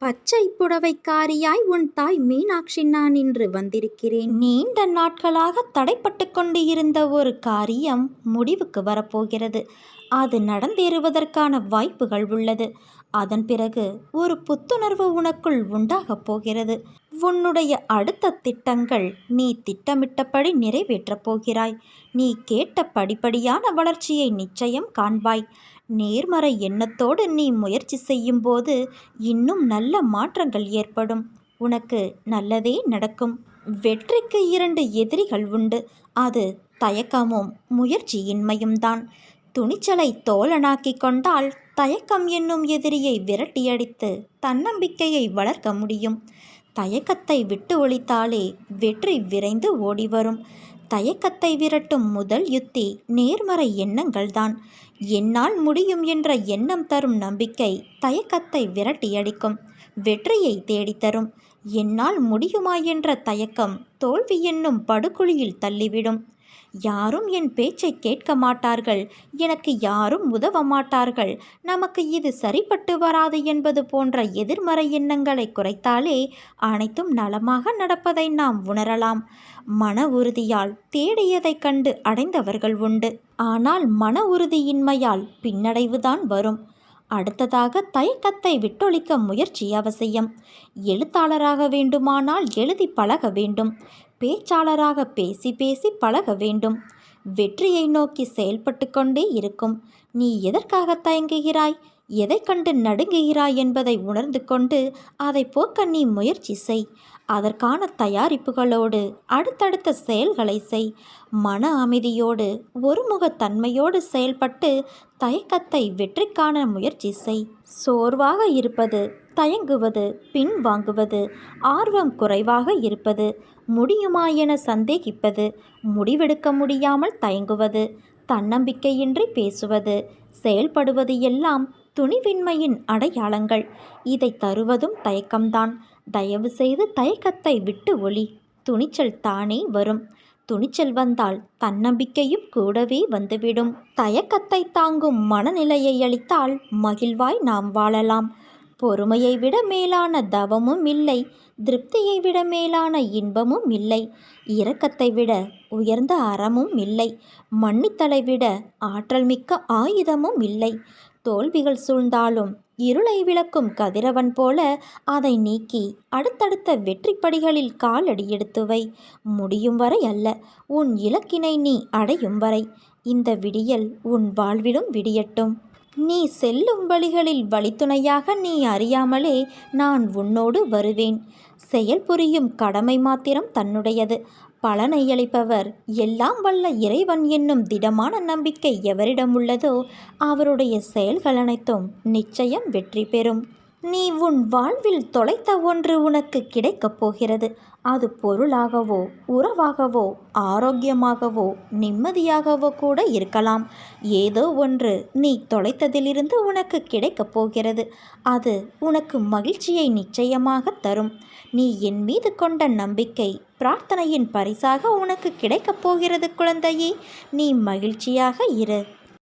பச்சை புடவைக்காரியாய் உன் தாய் மீனாட்சி நான் இன்று வந்திருக்கிறேன். நீண்ட நாட்களாக தடைப்பட்டு கொண்டு இருந்த ஒரு காரியம் முடிவுக்கு வரப்போகிறது. அது நடந்தேறுவதற்கான வாய்ப்புகள் உள்ளது. அதன் பிறகு ஒரு புத்துணர்வு உனக்குள் உண்டாகப் போகிறது. உன்னுடைய அடுத்த திட்டங்கள் நீ திட்டமிட்டபடி நிறைவேற்றப் போகிறாய். நீ கேட்ட படிப்படியான வளர்ச்சியை நிச்சயம் காண்பாய். நேர்மறை எண்ணத்தோடு நீ முயற்சி செய்யும்போது இன்னும் நல்ல மாற்றங்கள் ஏற்படும். உனக்கு நல்லதே நடக்கும். வெற்றிக்கு இரண்டு எதிரிகள் உண்டு. அது தயக்கமும் முயற்சியின்மையும் தான். துணிச்சலை தோழனாக்கி கொண்டால் தயக்கம் என்னும் எதிரியை விரட்டியடித்து தன்னம்பிக்கையை வளர்க்க முடியும். தயக்கத்தை விட்டு ஒழித்தாலே வெற்றி விரைந்து ஓடி வரும் தயக்கத்தை விரட்டும் முதல் யுத்தி நேர்மறை எண்ணங்கள்தான். என்னால் முடியும் என்ற எண்ணம் தரும் நம்பிக்கை தயக்கத்தை விரட்டியடிக்கும் வெற்றியை தேடித்தரும். என்னால் முடியுமா என்ற தயக்கம் தோல்வி என்னும் படுகுழியில் தள்ளிவிடும். யாரும் என் பேச்சை கேட்க மாட்டார்கள். எனக்கு யாரும் உதவ மாட்டார்கள். நமக்கு இது சரிப்பட்டு வராது என்பது போன்ற எதிர்மறை எண்ணங்களை குறைத்தாலே அனைத்தும் நலமாக நடப்பதை நாம் உணரலாம். மன உறுதியால் தேடியதைக் கண்டு அடைந்தவர்கள் உண்டு. ஆனால் மன உறுதியின்மையால் பின்னடைவுதான் வரும். அடுத்ததாக தயக்கத்தை விட்டொழிக்க முயற்சி அவசியம். எழுத்தாளராக வேண்டுமானால் எழுதி பழக வேண்டும். பேச்சாளராக பேசி பேசி பழக வேண்டும். வெற்றியை நோக்கி செயல்பட்டு கொண்டே இருக்கும். நீ எதற்காக தயங்குகிறாய்? எதை கண்டு நடுங்குகிறாய் என்பதை உணர்ந்து கொண்டு அதை போக்க நீ முயற்சி செய். அதற்கான தயாரிப்புகளோடு அடுத்தடுத்த செயல்களை செய். மன அமைதியோடு ஒருமுகத்தன்மையோடு செயல்பட்டு தயக்கத்தை வெற்றி காண முயற்சி செய். சோர்வாக இருப்பது தயங்குவது பின் வாங்குவது ஆர்வம் குறைவாக இருப்பது முடியுமா என சந்தேகிப்பது முடிவெடுக்க முடியாமல் தயங்குவது தன்னம்பிக்கையின்றி பேசுவது செயல்படுவது எல்லாம் துணிவின்மையின் அடையாளங்கள். இதை தருவதும் தயக்கம்தான். தயவு செய்து தயக்கத்தை விட்டு ஒளி. துணிச்சல் தானே வரும். துணிச்சல் வந்தால் தன்னம்பிக்கையும் கூடவே வந்துவிடும். தயக்கத்தை தாங்கும் மனநிலையை அளித்தால் மகிழ்வாய் நாம் வாழலாம். பொறுமையை விட மேலான தவமும் இல்லை திருப்தியை விட மேலான இன்பமும் இல்லை இரக்கத்தை விட உயர்ந்த அறமும் இல்லை மன்னித்தலை விட ஆற்றல் மிக்க ஆயுதமும் இல்லை. தோல்விகள் சூழ்ந்தாலும் இருளை விளக்கும் கதிரவன் போல அதை நீக்கி அடுத்தடுத்த வெற்றிப்படிகளில் காலடி எடுத்து வை முடியும் வரை அல்ல உன் இலக்கினை நீ அடையும் வரை. இந்த விடியல் உன் வாழ்விலும் விடியட்டும். நீ செல்லும் வழிகளில் வழித்துணையாக நீ அறியாமலே நான் உன்னோடு வருவேன். செயல் புரியும் கடமை மாத்திரம் தன்னுடையது. பலனை அளிப்பவர் எல்லாம் வல்ல இறைவன் என்னும் திடமான நம்பிக்கை எவரிடம் உள்ளதோ அவருடைய செயல்கள் அனைத்தும் நிச்சயம் வெற்றி பெறும். நீ உன் வாழ்வில் தொலைத்த ஒன்று உனக்கு கிடைக்கப் போகிறது. அது பொருளாகவோ உறவாகவோ ஆரோக்கியமாகவோ நிம்மதியாகவோ கூட இருக்கலாம். ஏதோ ஒன்று நீ தொலைத்ததிலிருந்து உனக்கு கிடைக்கப் போகிறது. அது உனக்கு மகிழ்ச்சியை நிச்சயமாக தரும். நீ என் மீது கொண்ட நம்பிக்கை பிரார்த்தனையின் பரிசாக உனக்கு கிடைக்கப் போகிறது குழந்தையே. நீ மகிழ்ச்சியாக இரு.